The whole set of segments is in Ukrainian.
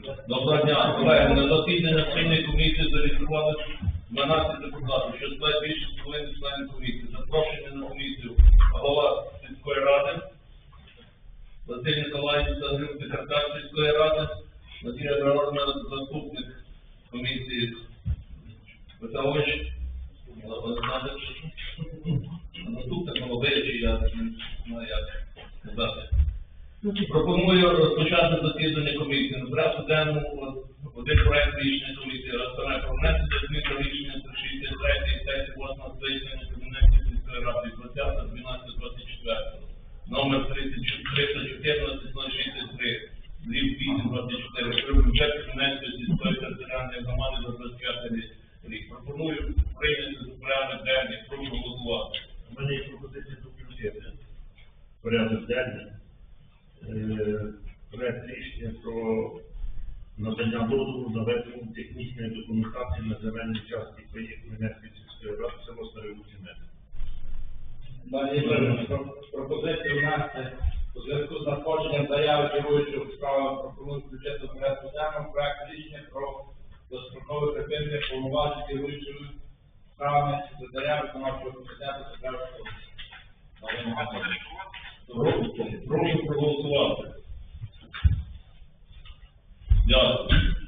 Доброго дня, колеги. На засідання спільної комісії зареєстрували 12 депутатів, що складає більше половини членів комісії. Запрошення на комісію голова сільської ради, Василь Николаївич Загрив, секретар сільської ради, Надія Григорівна, заступник комісії Петрович, Пропоную розпочати засідання комісії. На порядку денному один проект рішення комісії розбирає про внесення змін до рішення 63 сесії 8 скликання Кабінету сільської ради 20 12 24 номер 314 063 дріб 8 24 про бюджет Кабінету сільської територіальної громади за 25 рік. Пропоную прийняти порядок денний. Прошу голосувати. У мене є пропозиція включити в порядок денний проект рішення про надання дозволу на ведення технічної документації на земельній частці проєкту Мінецької сільської ради село Старий Луцінець. Далі є про- пропозиція внести у зв'язку з надходженням заяви керуючого справами пропонують включити до порядку денного проект рішення про дострокове припинення повноважень керуючого справами за заяви виконавчого комітету Центрального Прошу прошу проголосувати. Дякую.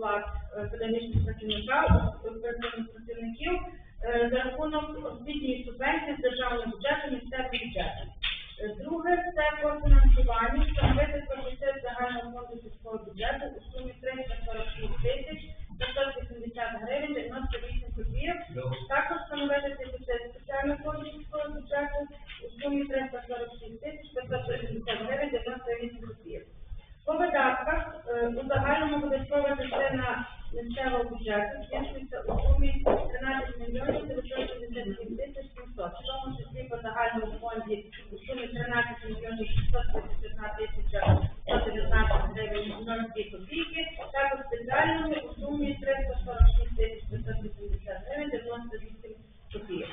Оплат педагогічних працівників, працівників е, за рахунок освітньої субвенції з державного бюджету місцевим бюджетом. Е, Друге це по фінансуванню встановити профіцит загального фонду сільського бюджету у сумі 346 тисяч 580 гривень 98 копійок. Також встановити дефіцит спеціального фонду сільського бюджету у сумі 346 фонді у сумі 13 мільйонів 631 тисяча 119 гривень 02 копійки, також спеціальному у сумі 346 тисяч 580 гривень 98 копійок.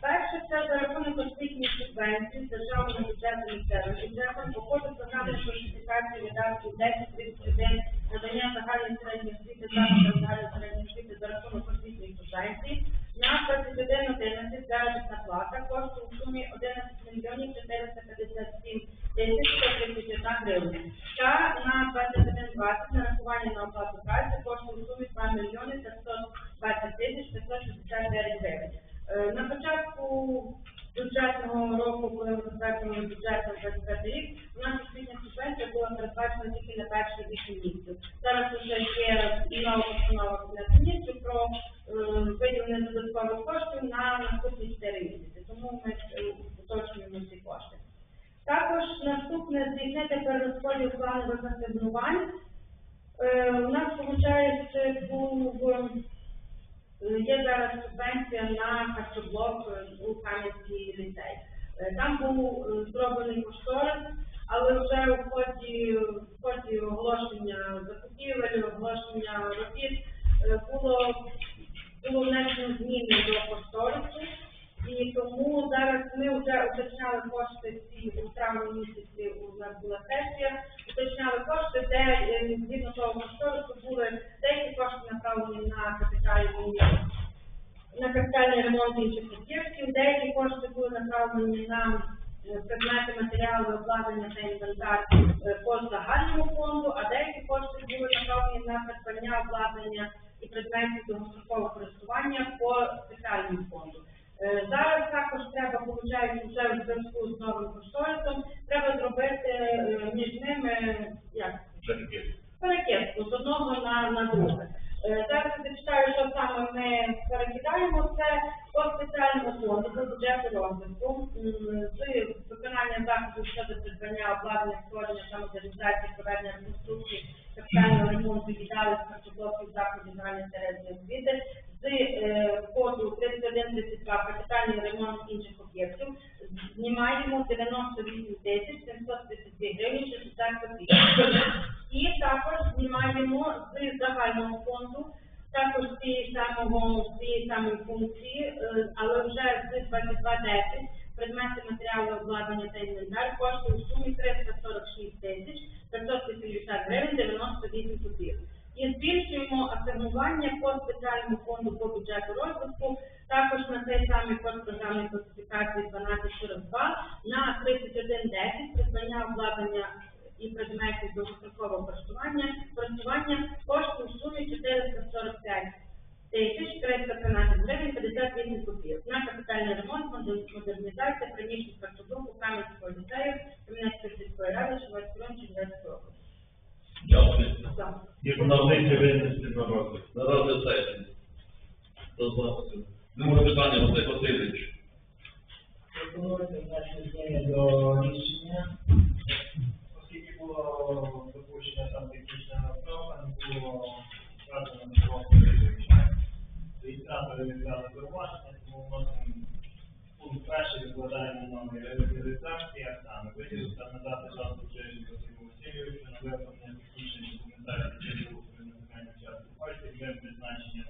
Перше це за рахунок освітньої субвенції з державного бюджету місцевим бюджетом по коду програми фортифікації видатків 1031 оплату праці кошту у сумі 2 мільйони 520 тисяч 569 гривень. Е, На початку бюджетного року, коли ми затверджували бюджет на 25 рік, у нас освітня субвенція була передбачена тільки на перші 8 місяців. Зараз вже є нова постанова Кабінету міністрів про е, виділення додаткових коштів на наступні 4 місяці. Тому ми е, уточнюємо ці кошти. Також наступне здійснити перерозподіл планових асигнувань. Е, У нас, виходить, був е, є зараз субвенція на харчоблок е, у Кам'янський ліцей. Там був зроблений кошторис, але вже у ході, в ході оголошення закупівель, оголошення робіт було, було внесено зміни до кошторису. І тому зараз ми вже уточняли кошти ці у травні місяці у нас була сесія, уточняли кошти, де е, згідно того кошторису були деякі кошти направлені на капітальні на капітальний ремонт інших об'єктів, деякі кошти були направлені на е, предмети, матеріали, обладнання та інвентар е, по загальному фонду, а деякі кошти були направлені на придбання обладнання і предметів довгострокового користування по спеціальному фонду. Е, Зараз також треба, виходить, вже в зв'язку з новим кошторисом, треба зробити е, між ними як перекидку з одного на, на друге. Е, Зараз я зачитаю, що саме ми перекидаємо. Це по спеціальному фонду по бюджету розвитку з виконання заходів щодо придбання обладнання створення та модернізації проведення реконструкції капітального ремонту їдали з харчоблоків закладів загальної середньої освіти з е, коду 3132 капітальний ремонт інших об'єктів знімаємо 98 тисяч 732 гривні 60 копійок. І також знімаємо з загального фонду також з цієї самої функції, е, але вже з 2210 предмети матеріали обладнання та інвентар коштує у сумі 346 тисяч 580 гривень 98 копійок. І збільшуємо асигнування по спеціальному фонду розвитку, також на цей самий код програмної класифікації 1242 на 3110 придбання обладнання і предметів довгострокового користування, користування коштує у сумі 445 тисяч 313 гривень 58 копійок. На капітальний ремонт, модер- модернізація приміщень харчоблоку Кам'янського ліцею Кам'янської сільської ради Шевецької Чернівецької області. Дякую. Все. І пропозиція винести на розгляд. На розгляд сесії. До запису. Друге питання, Василь Васильович. Пропонується внесення зміни до рішення, оскільки було допущено там технічна справа, не було вказано просто рішення. Реєстратори віддали зауваження, тому вносимо пункт перший, відкладаємо номер реєстрації, а саме виділити та надати шансу Чежі Василю Васильовичу на виявлення технічної документації Чежі Василю на земельну частку пальців для призначення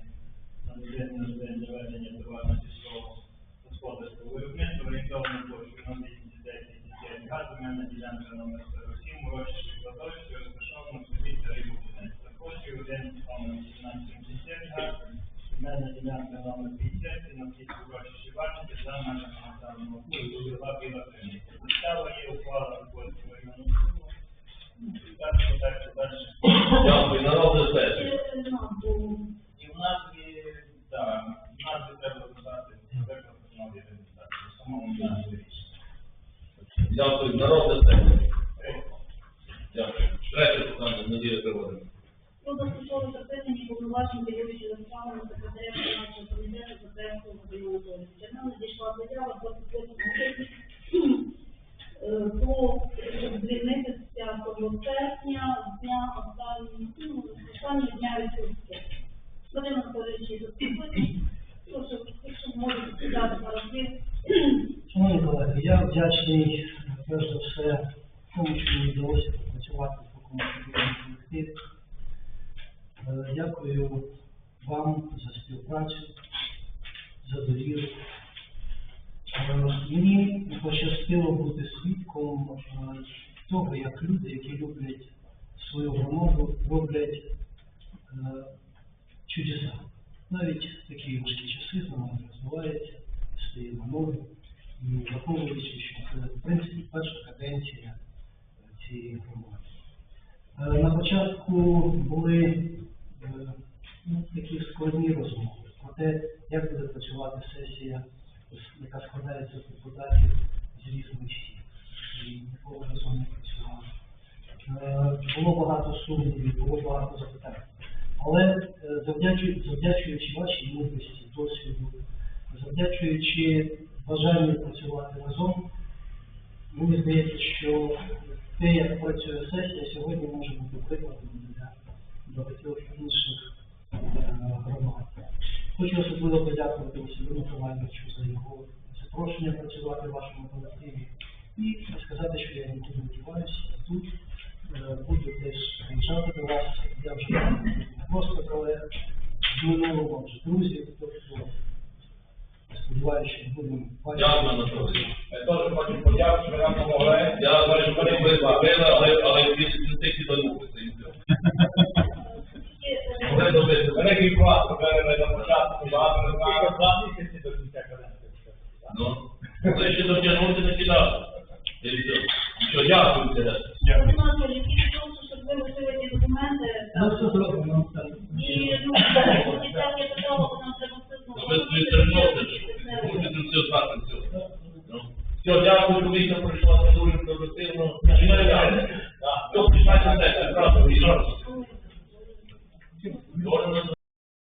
на день доведення товарно сільського господарського виробництва орієнтовано площу на 210 га, земельна ділянка номер 47, урочище кладовище, розташовано в селі Бухнець. Площею 1 номер 1870 га, земельна ділянка номер 50, на всіх урочищі бачите, за межами населеного пункту, друга біла криниця. Підстава є ухвала Польського районного суду. І так, і так, і далі. Дякую. Петренського Вадима надійшла заява 28 грудня е, про щоб звільнити з 5 серпня дня останнього, останнього дня відпустки. Анатолійович, є тут якщо можете сказати пару слів. Шановні колеги, я вдячний перш за все тому, що мені вдалося попрацювати в такому чудовому колективі. Дякую вам за співпрацю, за довіру. Мені пощастило бути свідком е, того, як люди, які люблять свою громаду, роблять е, чудеса. Навіть такі важкі часи громада розвивається, стає на ноги. І враховуючи, що це, в принципі, перша каденція е, цієї громади. На початку були ну, такі складні розмови те, як буде працювати сесія, яка складається з депутатів з різних сіл. І ніколи разом не працювали. Е, Було багато сумнівів, було багато запитань. Але е, завдячуючи, вашій мудрості, досвіду, завдячуючи бажанню працювати разом, мені здається, що те, як працює сесія, сьогодні може бути прикладом для багатьох інших е, громад. Хочу особливо подякувати Василю Миколаївичу за його запрошення працювати в вашому колективі і сказати, що я нікуди не діваюся, я тут е, буду теж приїжджати до вас. Я вже просто колег з минулого, вже друзів, тобто сподіваюся, що будемо бачити. Дякую, Анатолій. Ми теж хочемо подякувати, що ви нам допомогли. Я що ви зробили, але, não sobrou, não,